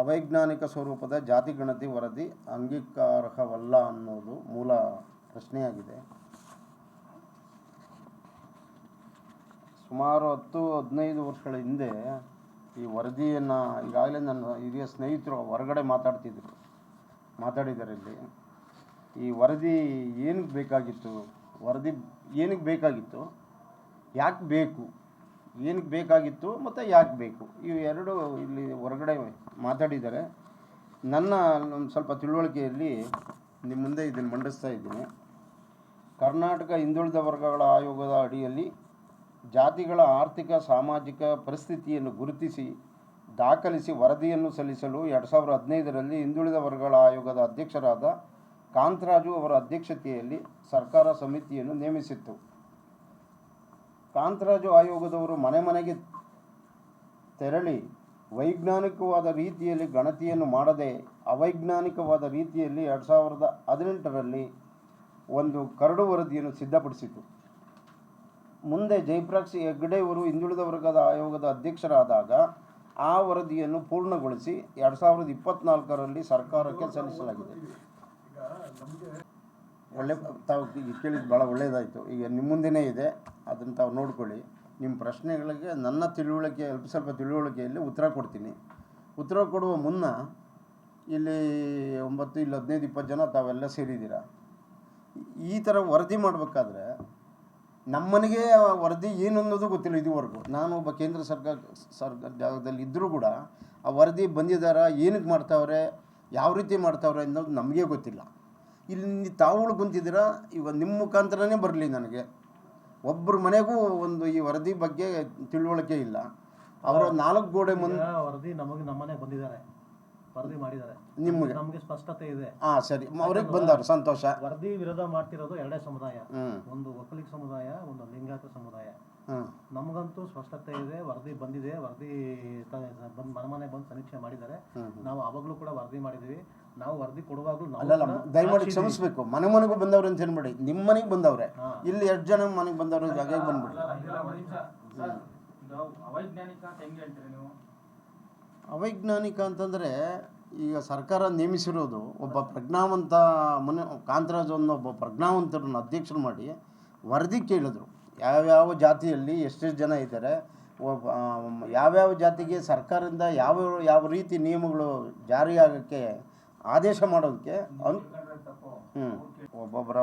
ಅವೈಜ್ಞಾನಿಕ ಸ್ವರೂಪದ ಜಾತಿ ಗಣತಿ ವರದಿ ಅಂಗೀಕಾರಹವಲ್ಲ ಅನ್ನೋದು ಮೂಲ ಪ್ರಶ್ನೆಯಾಗಿದೆ. ಸುಮಾರು ಹತ್ತು, ಹದಿನೈದು ವರ್ಷಗಳ ಹಿಂದೆ ಈ ವರದಿಯನ್ನು ಈಗಾಗಲೇ ನನ್ನ ಹಿರಿಯ ಸ್ನೇಹಿತರು ಹೊರಗಡೆ ಮಾತಾಡ್ತಿದ್ರು ಮಾತಾಡಿದ್ದಾರೆ ಇಲ್ಲಿ ಈ ವರದಿ ಏನಕ್ಕೆ ಬೇಕಾಗಿತ್ತು, ವರದಿ ಏನಕ್ಕೆ ಬೇಕಾಗಿತ್ತು, ಯಾಕೆ ಬೇಕು? ಏನಕ್ಕೆ ಬೇಕಾಗಿತ್ತು ಮತ್ತು ಯಾಕೆ ಬೇಕು? ಇವು ಎರಡು ಇಲ್ಲಿ ಹೊರಗಡೆ ಮಾತಾಡಿದ್ದಾರೆ. ನನ್ನ ಒಂದು ಸ್ವಲ್ಪ ತಿಳುವಳಿಕೆಯಲ್ಲಿ ನಿಮ್ಮ ಮುಂದೆ ಇದನ್ನು ಮಂಡಿಸ್ತಾ ಇದ್ದೀನಿ. ಕರ್ನಾಟಕ ಹಿಂದುಳಿದ ವರ್ಗಗಳ ಆಯೋಗದ ಅಡಿಯಲ್ಲಿ ಜಾತಿಗಳ ಆರ್ಥಿಕ, ಸಾಮಾಜಿಕ ಪರಿಸ್ಥಿತಿಯನ್ನು ಗುರುತಿಸಿ, ದಾಖಲಿಸಿ ವರದಿಯನ್ನು ಸಲ್ಲಿಸಲು ಎರಡು ಸಾವಿರದ ಹದಿನೈದರಲ್ಲಿ ಹಿಂದುಳಿದ ವರ್ಗಗಳ ಆಯೋಗದ ಅಧ್ಯಕ್ಷರಾದ ಕಾಂತರಾಜು ಅವರ ಅಧ್ಯಕ್ಷತೆಯಲ್ಲಿ ಸರ್ಕಾರ ಸಮಿತಿಯನ್ನು ನೇಮಿಸಿತ್ತು. ಕಾಂತರಾಜು ಆಯೋಗದವರು ಮನೆ ಮನೆಗೆ ತೆರಳಿ ವೈಜ್ಞಾನಿಕವಾದ ರೀತಿಯಲ್ಲಿ ಗಣತಿಯನ್ನು ಮಾಡದೆ ಅವೈಜ್ಞಾನಿಕವಾದ ರೀತಿಯಲ್ಲಿ ಎರಡು ಸಾವಿರದ ಹದಿನೆಂಟರಲ್ಲಿ ಒಂದು ಕರಡು ವರದಿಯನ್ನು ಸಿದ್ಧಪಡಿಸಿತು. ಮುಂದೆ ಜಯಪ್ರಾಕ್ಷಿ ಹೆಗ್ಗಡೆಯವರು ಹಿಂದುಳಿದ ವರ್ಗದ ಆಯೋಗದ ಅಧ್ಯಕ್ಷರಾದಾಗ ಆ ವರದಿಯನ್ನು ಪೂರ್ಣಗೊಳಿಸಿ ಎರಡು ಸಾವಿರದ ಇಪ್ಪತ್ನಾಲ್ಕರಲ್ಲಿ ಸರ್ಕಾರಕ್ಕೆ ಸಲ್ಲಿಸಲಾಗಿದೆ. ಒಳ್ಳೆ ತಾವು ಕೇಳಿದ್ದು ಭಾಳ ಒಳ್ಳೆಯದಾಯಿತು ಈಗ ನಿಮ್ಮ ಮುಂದೆನೇ ಇದೆ, ಅದನ್ನು ತಾವು ನೋಡ್ಕೊಳ್ಳಿ. ನಿಮ್ಮ ಪ್ರಶ್ನೆಗಳಿಗೆ, ನನ್ನ ತಿಳುವಳಿಕೆ, ಅಲ್ಪ ಸ್ವಲ್ಪ ತಿಳುವಳಿಕೆಯಲ್ಲಿ ಉತ್ತರ ಕೊಡ್ತೀನಿ. ಉತ್ತರ ಕೊಡುವ ಮುನ್ನ ಇಲ್ಲಿ ಒಂಬತ್ತು ಇಲ್ಲಿ ಹದಿನೈದು, ಇಪ್ಪತ್ತು ಜನ ತಾವೆಲ್ಲ ಸೇರಿದ್ದೀರಾ? ಈ ಥರ ವರದಿ ಮಾಡಬೇಕಾದ್ರೆ ನಮ್ಮನಿಗೆ ವರದಿ ಏನು ಅನ್ನೋದು ಗೊತ್ತಿಲ್ಲ ಇದುವರೆಗೂ. ನಾನು ಒಬ್ಬ ಕೇಂದ್ರ ಸರ್ಕಾರ ಸರ್ಕಾರ ಜಾಗದಲ್ಲಿ ಇದ್ದರೂ ಕೂಡ ಆ ವರದಿ ಬಂದಿದ್ದಾರಾ, ಏನಕ್ಕೆ ಮಾಡ್ತಾವ್ರೆ, ಯಾವ ರೀತಿ ಮಾಡ್ತಾವ್ರೆ ಅನ್ನೋದು ನಮಗೆ ಗೊತ್ತಿಲ್ಲ. ಇಲ್ಲಿ ತಾವುಗಳು ಕುಂತಿದ್ದೀರಾ? ಇವಾಗ ನಿಮ್ಮ ಮುಖಾಂತರನೇ ಬರಲಿ ನನಗೆ. ಒಬ್ಬರ ಮನೆಗೂ ಒಂದು ಈ ವರದಿ ಬಗ್ಗೆ ತಿಳುವಳಿಕೆ ಇಲ್ಲ. ಅವರ ನಾಲ್ಕು ಗೋಡೆ ಮುಂದೆ ವರದಿ ನಮಗೆ ನಮ್ಮನೆ ಬಂದಿದ್ದಾರೆ. ವರದಿ ಮಾಡಿದ್ದಾರೆ. ನಿಮಗೆ? ನಮಗೆ ಸ್ಪಷ್ಟತೆ ಇದೆ. ಹಾ ಸರಿ. ಅವ್ರಿಗೆ ಬಂದವ್ರು ಸಂತೋಷ. ವರದಿ ವಿರೋಧ ಮಾಡ್ತಿರೋದು ಎರಡೇ ಸಮುದಾಯ. ಒಂದು ಒಕ್ಕಲಿಗ ಸಮುದಾಯ ಒಂದು ಲಿಂಗಾಯತ ಸಮುದಾಯ. ನಮಗಂತೂ ಸ್ಪಷ್ಟತೆ ಇದೆ ವರದಿ ಬಂದಿದೆ ವರದಿ ಬಂದ್ ಮನೆ ಮನೆ ಬಂದು ಸಮೀಕ್ಷೆ ಮಾಡಿದ್ದಾರೆ. ನಾವು ಅವಾಗಲೂ ಕೂಡ ವರದಿ ಮಾಡಿದ್ದೀವಿ. ನಾವು ವರದಿ ಕೊಡುವಾಗಲೂ ಅಲ್ಲಲ್ಲ ದಯಮಾಡಿ ಕ್ಷಮಿಸಬೇಕು. ಮನೆ ಮನೆಗೂ ಬಂದವ್ರೆ ಅಂತ ಹೇಳ್ಬೇಡಿ. ನಿಮ್ಮ ಮನೆಗೆ ಬಂದವ್ರೆ. ಇಲ್ಲಿ ಎಷ್ಟು ಜನ ಮನೆಗೆ ಬಂದವ್ರು ಜಾಗ ಬಂದ್ಬಿಡಿ. ಅವೈಜ್ಞಾನಿಕ ಅಂತ ಹೆಂಗೆ ಹೇಳ್ತೀರಿ ನೀವು? ಅವೈಜ್ಞಾನಿಕ ಅಂತಂದರೆ ಈಗ ಸರ್ಕಾರ ನೇಮಿಸಿರೋದು ಒಬ್ಬ ಪ್ರಜ್ಞಾವಂತ ಮನೆ ಕಾಂತರಾಜ್ ಅನ್ನೋ ಒಬ್ಬ ಪ್ರಜ್ಞಾವಂತರನ್ನು ಅಧ್ಯಕ್ಷರು ಮಾಡಿ ವರದಿ ಕೇಳಿದ್ರು. ಯಾವ್ಯಾವ ಜಾತಿಯಲ್ಲಿ ಎಷ್ಟೆಷ್ಟು ಜನ ಇದ್ದಾರೆ ಯಾವ್ಯಾವ ಜಾತಿಗೆ ಸರ್ಕಾರದಿಂದ ಯಾವ ಯಾವ ರೀತಿ ನಿಯಮಗಳು ಜಾರಿಯಾಗೋಕ್ಕೆ ಆದೇಶ ಮಾಡೋದಕ್ಕೆ ಅನ್ ಹ್ಞೂ ಒಬ್ಬೊಬ್ಬರ